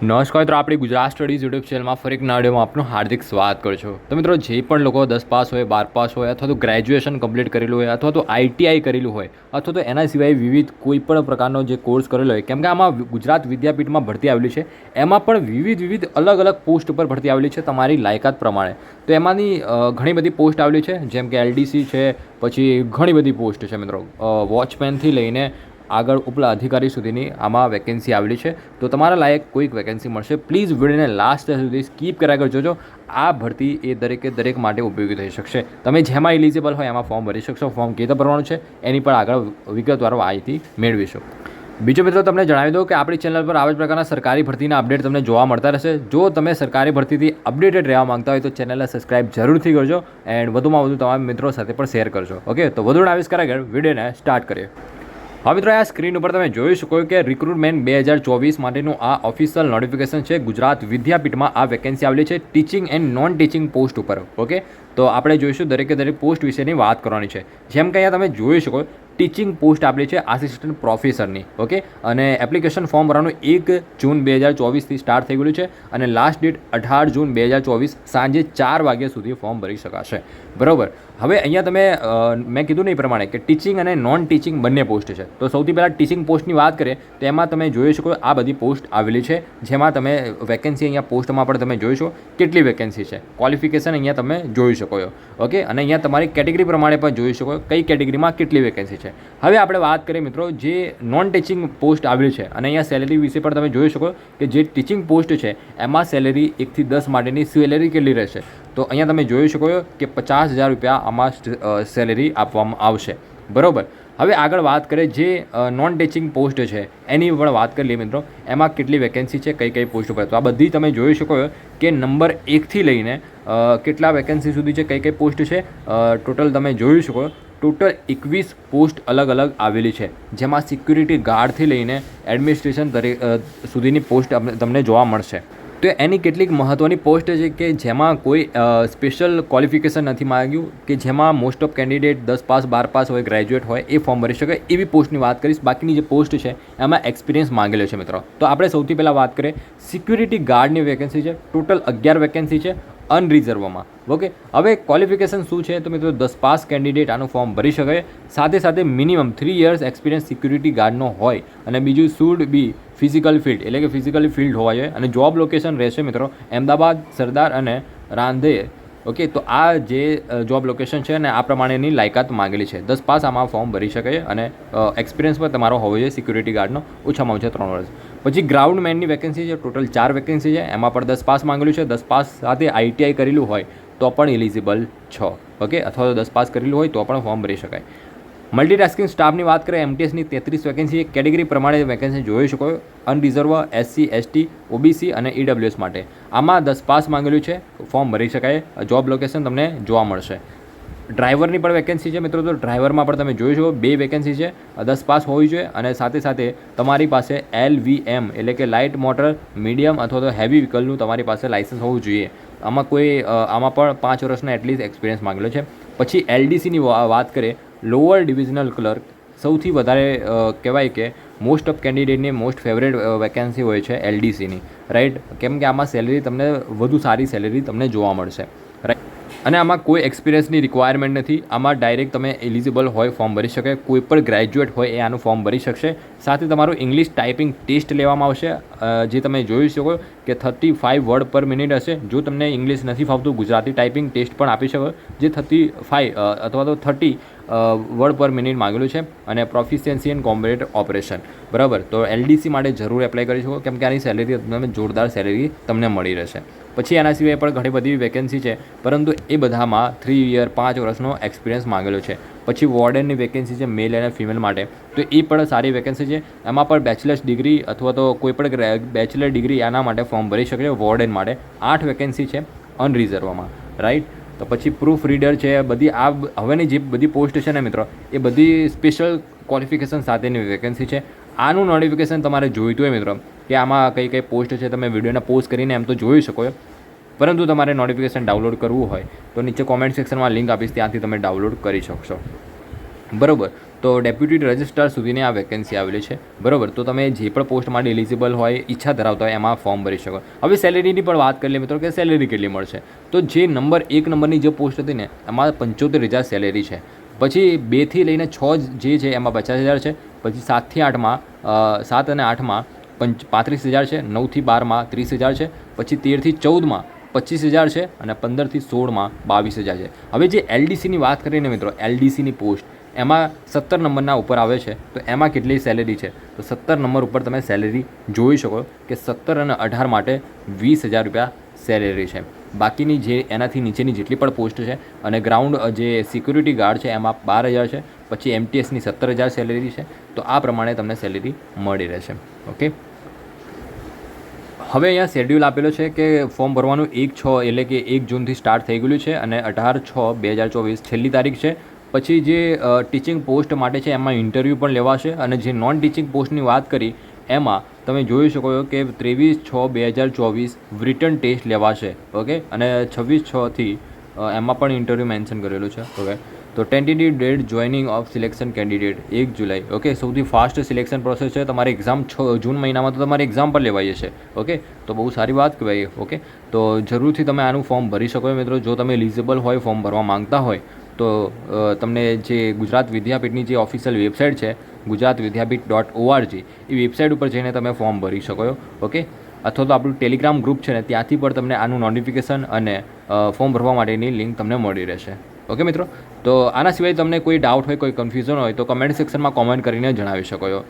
નમસ્કાર મિત્રો, આપણી ગુજરાત સ્ટડીઝ યુટ્યુબ ચેનલમાં ફરી એક નાડીઓમાં આપનું હાર્દિક સ્વાગત કરું છું. તો મિત્રો, જે પણ લોકો દસ પાસ હોય, બાર પાસ હોય, અથવા તો ગ્રેજ્યુએશન કમ્પ્લીટ કરેલું હોય, અથવા તો આઈટીઆઈ કરેલું હોય, અથવા તો એના સિવાય વિવિધ કોઈ પણ પ્રકારનો જે કોર્સ કરેલો હોય, કેમ કે આમાં ગુજરાત વિદ્યાપીઠમાં ભરતી આવેલી છે, એમાં પણ વિવિધ વિવિધ અલગ અલગ પોસ્ટ ઉપર ભરતી આવેલી છે તમારી લાયકાત પ્રમાણે. તો એમાંની ઘણી બધી પોસ્ટ આવેલી છે, જેમ કે એલડીસી છે, પછી ઘણી બધી પોસ્ટ છે મિત્રો. વોચમેનથી લઈને આગળ ઉપલા અધિકારી સુધીની આમાં વેકેન્સી આવેલી છે. તો તમારા લાયક કોઈક વેકેન્સી મળશે પ્લીઝ વિડીયોને લાસ્ટ સુધી સ્કીપ કર્યા કરજો જો આ ભરતી એ દરેકે દરેક માટે ઉપયોગી થઈ શકશે. તમે જેમાં એલિજિબલ હોય એમાં ફોર્મ ભરી શકશો. ફોર્મ કેવી રીતે ભરવાનું છે, એની પણ આગળ વિગતવાર માહિતી મેળવીશું. બીજો મિત્રો તમને જણાવી દઉં કે આપણી ચેનલ પર આવા જ પ્રકારના સરકારી ભરતીના અપડેટ તમને જોવા મળતા રહેશે. જો તમે સરકારી ભરતીથી અપડેટેડ રહેવા માંગતા હોય તો ચેનલને સબસ્ક્રાઇબ જરૂરથી કરજો. એન્ડ વધુમાં વધુ તમારા મિત્રો સાથે પણ શેર કરજો. ઓકે તો વધુ આવીશ કરાગર વિડીયોને સ્ટાર્ટ કરીએ. હવે મિત્રો, આ સ્ક્રીન ઉપર તમે જોઈ શકો કે રિક્રુટમેન્ટ બે હજાર ચોવીસ માટેનું આ ઓફિશિયલ નોટિફિકેશન છે. ગુજરાત વિદ્યાપીઠમાં આ વેકેન્સી આવેલી છે teaching and non teaching post ઉપર ઓકે તો આપણે જોઈશું દરેકે દરેક પોસ્ટ વિશેની વાત કરવાની છે. જેમ કે અહીંયા તમે જોઈ શકો ટીચિંગ પોસ્ટ આપેલી છે આસિસ્ટન્ટ પ્રોફેસરની ઓકે અને એપ્લિકેશન ફોર્મ ભરવાનું એક જૂન બે હજાર ચોવીસથી સ્ટાર્ટ થઈ ગયેલું છે અને લાસ્ટ ડેટ અઢાર જૂન બે હજાર ચોવીસ સાંજે ચાર વાગ્યા સુધી ફોર્મ ભરી શકાશે. બરાબર? હવે અહીંયા તમે મેં કીધું ને એ પ્રમાણે કે ટીચિંગ અને નોન ટીચિંગ બંને પોસ્ટ છે. તો સૌથી પહેલાં ટીચિંગ પોસ્ટની વાત કરીએ, તો એમાં તમે જોઈ શકો આ બધી પોસ્ટ આવેલી છે, જેમાં તમે વેકેન્સી અહીંયા પોસ્ટમાં પણ તમે જોઈ શકો કેટલી વેકેન્સી છે. ક્વોલિફિકેશન અહીંયા તમે જોઈ શકો છો. ઓકે અને અહીંયા તમારી કેટેગરી પ્રમાણે પણ જોઈ શકો કઈ કેટેગરીમાં કેટલી વેકેન્સી છે. હવે આપણે વાત કરીએ મિત્રો, જે નોન ટીચિંગ પોસ્ટ આવેલી છે, અને અહીંયા સેલેરી વિશે પણ તમે જોઈ શકો કે જે ટીચિંગ પોસ્ટ છે, એમાં સેલેરી એકથી દસ માટેની સેલેરી કેટલી રહેશે. તો અહીંયા તમે જોઈ શકો કે પચાસ હજાર રૂપિયા આમાં સેલેરી આપવામાં આવશે. બરાબર? હવે આગળ વાત કરીએ જે નોન ટીચિંગ પોસ્ટ છે, એની પણ વાત કરી લઈએ મિત્રો. એમાં કેટલી વેકેન્સી છે, કઈ કઈ પોસ્ટ ઉપર. તો આ બધી તમે જોઈ શકો કે નંબર એકથી લઈને કેટલા વેકેન્સી સુધી છે, કઈ કઈ પોસ્ટ છે. ટોટલ તમે જોઈ શકો ટોટલ એકવીસ પોસ્ટ અલગ અલગ આવેલી છે. જેમાં સિક્યુરિટી ગાર્ડથી લઈને એડમિનિસ્ટ્રેશન દરેક સુધીની પોસ્ટ તમને જોવા મળશે. તો એની કેટલીક મહત્ત્વની પોસ્ટ છે કે જેમાં કોઈ સ્પેશિયલ ક્વોલિફિકેશન નથી માગ્યું, કે જેમાં મોસ્ટ ઓફ કેન્ડિડેટ દસ પાસ, બાર પાસ હોય ગ્રેજ્યુએટ હોય, એ ફોર્મ ભરી શકે, એવી પોસ્ટની વાત કરીશ. બાકીની જે પોસ્ટ છે, એમાં એક્સપિરિયન્સ માંગેલો છે મિત્રો. તો આપણે સૌથી પહેલાં વાત કરીએ. સિક્યુરિટી ગાર્ડની વેકેન્સી છે. ટોટલ અગિયાર વેકેન્સી છે. અનરિઝર્વમાં ઓકે હવે ક્વોલિફિકેશન શું છે? તો મિત્રો, દસ પાસ કેન્ડિડેટ આનું ફોર્મ ભરી શકે સાથે સાથે minimum three years experience security ગાર્ડનો હોય અને બીજું શુડ બી ફિઝિકલ ફિલ્ડ એટલે કે ફિઝિકલી ફિલ્ડ હોવા જોઈએ. અને જોબ લોકેશન રહેશે મિત્રો, અમદાવાદ, સરદાર અને રાંધે. ઓકે, તો આ જે જોબ લોકેશન છે અને આ પ્રમાણેની લાયકાત માંગેલી છે. દસ પાસ આમાં ફોર્મ ભરી શકે અને એક્સપિરિયન્સ પણ તમારો હોવો જોઈએ સિક્યુરિટી ગાર્ડનો ઓછામાં ઓછા ત્રણ વર્ષ. પછી ગ્રાઉન્ડ મેનની વેકેન્સી છે ટોટલ ચાર વેકેન્સી છે. એમાં પણ દસ પાસ માંગેલું છે. દસ પાસ સાથે આઈટીઆઈ કરેલું હોય, તો પણ એલિજિબલ છો. ઓકે, અથવા તો દસ પાસ કરેલું હોય, તો પણ ફોર્મ ભરી શકાય. મલ્ટીટાસ્કિંગ સ્ટાફની વાત કરીએ એમટીએસની તેત્રીસ વેકેન્સી કેટેગરી પ્રમાણે વેકેન્સી જોઈ શકો અનરિઝર્વ એસસી એસટી ઓબીસી અને ઈડબ્લ્યુએસ માટે. આમાં દસ પાસ માંગેલું છે ફોર્મ ભરી શકાય. જોબ લોકેશન તમને જોવા મળશે. ડ્રાઈવરની પણ વેકેન્સી છે મિત્રો, તો ડ્રાઈવરમાં પણ તમે જોઈ શકો બે વેકેન્સી છે. દસ પાસ હોવી જોઈએ અને સાથે સાથે તમારી પાસે એલ વી એમ એટલે કે લાઇટ મોટર મીડિયમ અથવા તો હેવી વ્હીકલનું તમારી પાસે લાઇસન્સ હોવું જોઈએ. આમાં કોઈ આમાં પણ પાંચ વર્ષના એટલીસ્ટ એક્સપિરિયન્સ માંગેલો છે. પછી એલડીસીની વાત કરીએ લોઅર ડિવિઝનલ ક્લર્ક સૌથી વધારે કહેવાય કે મોસ્ટ ઓફ કેન્ડિડેટની મોસ્ટ ફેવરેટ વેકેન્સી હોય છે એલડીસીની રાઈટ કેમ કે આમાં સેલેરી તમને, વધુ સારી સેલેરી તમને જોવા મળશે. રાઈટ અને આમાં કોઈ એક્સપિરિયન્સની રિક્વાયરમેન્ટ નથી. આમાં ડાયરેક્ટ તમે એલિજિબલ હોય ફોર્મ ભરી શકે. કોઈ પણ ગ્રેજ્યુએટ હોય, એ આનું ફોર્મ ભરી શકશે. સાથે તમારું ઇંગ્લિશ ટાઈપિંગ ટેસ્ટ લેવામાં આવશે. જે તમે જોઈ શકો કે થર્ટી ફાઇવ વર્ડ પર મિનિટ હશે. જો તમને ઇંગ્લિશ નથી ફાવતું, ગુજરાતી ટાઈપિંગ ટેસ્ટ પણ આપી શકો. જે થર્ટી ફાઇવ અથવા તો થર્ટી વર્ડ પર મિનિટ માંગેલું છે અને પ્રોફિશિયન્સી એન્ડ કોમ્બેટ ઓપરેશન બરાબર? તો એલડીસી માટે જરૂર એપ્લાય કરી શકો, કેમ કે આની સેલેરી તમને જોરદાર સેલેરી તમને મળી રહેશે. પછી એના સિવાય પણ ઘણી બધી વેકેન્સી છે, પરંતુ એ બધામાં થ્રી યર પાંચ વર્ષનો એક્સપિરિયન્સ માંગેલો છે. પછી વોર્ડનની વેકેન્સી છે મેલ અને ફિમેલ માટે. તો એ પણ સારી વેકેન્સી છે. એમાં પણ બેચલર્સ ડિગ્રી અથવા તો કોઈ પણ બેચલર ડિગ્રી એના માટે ફોર્મ ભરી શકે છે વોર્ડન માટે. આઠ વેકેન્સી છે અનરિઝર્વમાં રાઈટ તો પછી પ્રૂફ રીડર છે, બધી આ હવેની જે બધી પોસ્ટ છે ને મિત્રો, એ બધી સ્પેશિયલ ક્વોલિફિકેશન સાથેની વેકેન્સી છે. આનું નોટિફિકેશન તમારે જોઈતું હોય મિત્રો, કે આમાં કઈ કઈ પોસ્ટ છે, તમે વિડીયોને પોસ્ટ કરીને એમ તો જોઈ શકો પરંતુ તમારે નોટિફિકેશન ડાઉનલોડ કરવું હોય, તો નીચે કોમેન્ટ સેક્શનમાં લિંક આપીશ, ત્યાંથી તમે ડાઉનલોડ કરી શકશો. બરોબર? તો ડેપ્યુટી રજિસ્ટ્રાર સુધીની આ વેકેન્સી આવેલી છે. બરાબર, તો તમે જે પણ પોસ્ટ માટે એલિજિબલ હોય, ઈચ્છા ધરાવતા હોય, એમાં ફોર્મ ભરી શકો. હવે સેલેરીની પણ વાત કરી લઈએ મિત્રો કે સેલેરી કેટલી મળશે. તો જે નંબર એક નંબરની જે પોસ્ટ હતી ને, એમાં પંચોતેર હજાર સેલેરી છે. પછી બેથી લઈને છ જે છે, એમાં પચાસ હજાર છે. પછી સાતથી આઠમાં સાત અને આઠમાં પંચ, પાંત્રીસ હજાર છે નવથી બારમાં ત્રીસ હજાર છે. પછી તેરથી ચૌદમાં પચીસ હજાર છે અને પંદરથી સોળમાં બાવીસ હજાર છે. હવે જે એલડીસીની વાત કરીને મિત્રો એલડીસીની પોસ્ટ એમાં સત્તર નંબરના ઉપર આવે છે, તો એમાં કેટલી સેલેરી છે? તો સત્તર નંબર ઉપર તમે સેલેરી જોઈ શકો કે સત્તર અને અઢાર માટે વીસ હજાર રૂપિયા સેલેરી છે. બાકીની જે એનાથી નીચેની જેટલી પણ પોસ્ટ છે અને ગ્રાઉન્ડ જે સિક્યુરિટી ગાર્ડ છે, એમાં બાર હજાર છે, પછી એમટીએસની સત્તર હજાર સેલેરી છે, તો આ પ્રમાણે તમને સેલેરી મળી રહેશે. ઓકે? હવે અહીંયા શેડ્યુલ આપેલો છે કે ફોર્મ ભરવાનું એક છ એટલે કે એક જૂનથી સ્ટાર્ટ થઈ ગયેલું છે અને અઢાર છ બે હજાર ચોવીસ છેલ્લી તારીખ છે. પછી જે ટીચિંગ પોસ્ટ માટે છે, એમાં ઇન્ટરવ્યૂ પણ લેવાશે અને જે નોન ટીચિંગ પોસ્ટની વાત કરી, એમાં તમે જોઈ શકો છો કે ત્રેવીસ છ બે હજાર ચોવીસ રિટર્ન ટેસ્ટ લેવાશે, ઓકે? અને છવ્વીસ છથી એમાં પણ ઇન્ટરવ્યૂ મેન્શન કરેલું છે, ઓકે? તો tentative date joining of selection candidate એક જુલાઈ, ઓકે? સૌથી ફાસ્ટ સિલેક્શન પ્રોસેસ છે. તમારી એક્ઝામ છ, જૂન મહિનામાં તો તમારી એક્ઝામ પણ લેવાઈ જશે, ઓકે? તો બહુ સારી વાત કહેવાય ઓકે? તો જરૂરથી તમે આનું ફોર્મ ભરી શકો મિત્રો. જો તમે એલિજિબલ હોય ફોર્મ ભરવા માંગતા હોય તો તમને જે ગુજરાત વિદ્યાપીઠની જે ઓફિશિયલ વેબસાઇટ છે Gujarat Vidyapith dot O R G એ વેબસાઇટ ઉપર જઈને તમે ફોર્મ ભરી શકો છો ઓકે અથવા તો આપણું ટેલિગ્રામ ગ્રુપ છે ને, ત્યાંથી પણ તમને આનું નોટિફિકેશન અને ફોર્મ ભરવા માટેની લિંક તમને મળી રહેશે ઓકે મિત્રો? તો આના સિવાય તમને કોઈ ડાઉટ હોય, કોઈ કન્ફ્યુઝન હોય, તો કમેન્ટ સેક્શનમાં કોમેન્ટ કરીને જણાવી શકો છો.